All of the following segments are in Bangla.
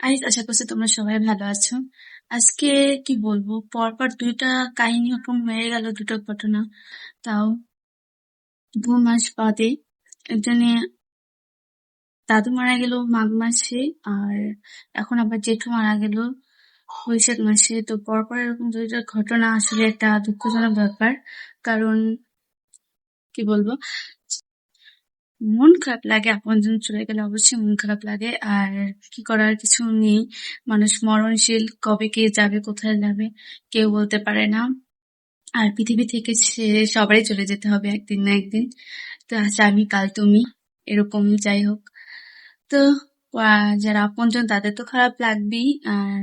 আই আশা করছি তোমরা সবাই ভালো আছো। আজকে কি বলব? পরপর দুইটা কাহিনী ওরকম হয়ে গেল দুটো ঘটনা। তাও দু মাস বাদে একজনে দাদু মারা গেল মাঘ মাসে আর এখন আবার জেঠু মারা গেল বৈশাখ মাসে। তো পরপর এরকম দুইটা ঘটনা আসলে একটা দুঃখজনক ব্যাপার। কারণ কি বলব? মন খারাপ লাগে, আপনজন চলে গেলে অবশ্যই মন খারাপ লাগে। আর কি করার কিছু নেই। মানুষ মরণশীল, কবে কে যাবে, কোথায় যাবে, কেউ বলতে পারে না। আর পৃথিবী থেকে সে সবাই চলে যেতে হবে একদিন না একদিন। তো আচ্ছা আমি, কাল তুমি, এরকম যাই হোক। তো যারা আপনজন, তাদের তো খারাপ লাগবেই। আর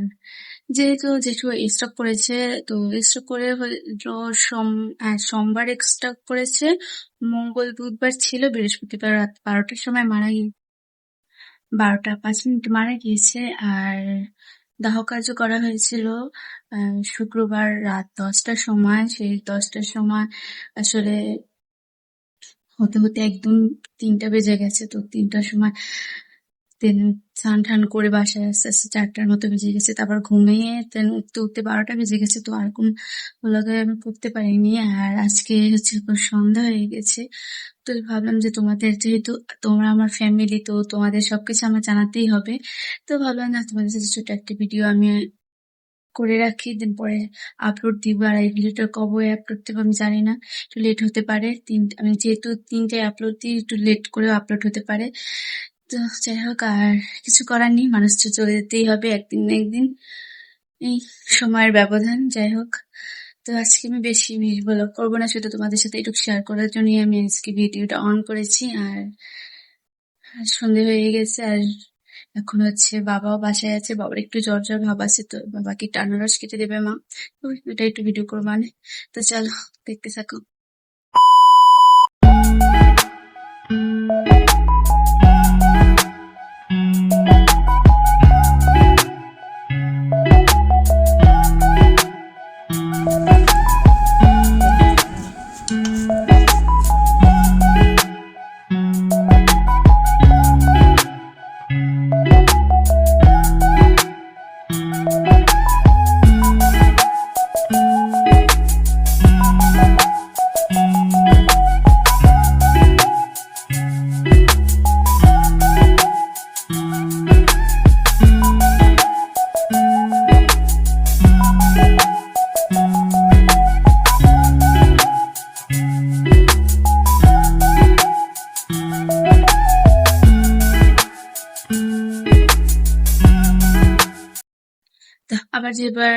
যেহেতু জেঠু স্টক করেছে তো স্টক করে সোমবার স্টক করেছে। মঙ্গল, বুধবার ছিল, বৃহস্পতিবার রাত বারোটার সময় মারা গিয়ে, বারোটা পাঁচ মিনিট মারা গিয়েছে। আর দাহ কার্য করা হয়েছিল শুক্রবার রাত দশটার সময়। সেই দশটার সময় আসলে হতে হতে একদম তিনটা বেজে গেছে, তো তিনটার সময় দেন স্নান টান করে বাসায় আস্তে আস্তে চারটার মতো বেজে গেছে, তারপর ঘুমিয়ে দেন উঠতে উঠতে বারোটা বেজে গেছে, তো আর কোন আমি করতে পারিনি। আর আজকে হচ্ছে সন্ধ্যা হয়ে গেছে, তো ভাবলাম যে তোমাদের যেহেতু তোমরা আমার ফ্যামিলি তো তোমাদের সবকিছু আমার জানাতেই হবে, তো ভাবলাম না তোমাদের সাথে ছোট একটা ভিডিও আমি করে রাখি, দেন পরে আপলোড দিব। আর এই ভিডিওটা কবে আপলোড দেবো আমি জানি না, একটু লেট হতে পারে, তিন আমি যেহেতু তিনটায় আপলোড দিই, একটু লেট করেও আপলোড হতে পারে। তো যাই হোক, আর কিছু করার নেই, মানুষ তো চলে যেতেই হবে একদিন না একদিন। এই সময়ের ব্যবধান, যাই হোক। তো আজকে আমি বেশি ব্লগ করব না, শুধু তোমাদের সাথে একটু শেয়ার করার জন্যই আমি আজকে ভিডিওটা অন করেছি। আর সন্ধে হয়ে গেছে, আর এখন হচ্ছে বাবাও বাসায় আছে, বাবার একটু জ্বর জ্বর ভাব আছে, তো বাবাকে একটু আনারস কেটে দেবে মা। এটা একটু ভিডিও করব মানে তো চলো, দেখতে থাকো। আবার যেবার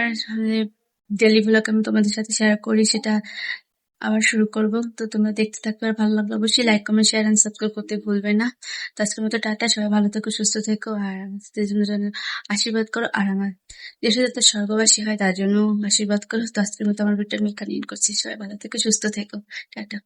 ডেলি ভ্লগ আমি তোমাদের সাথে শেয়ার করি, সেটা আবার শুরু করব। তো তোমরা দেখতে থাকবে আর ভালো লাগলে অবশ্যই like comment share and subscribe করতে ভুলবে না। তো আজকের মতো টাটা, সবাই ভালো থেকো, সুস্থ থেকো আর আমাদের আশীর্বাদ করো আর আমার দেশে যাতে স্বর্গবাসী হয়, তার জন্য আশীর্বাদ করো। তো আজকের মতো আমার ভিডিও আমি করছি। সবাই ভালো থেকো, সুস্থ থেকো। টাটা।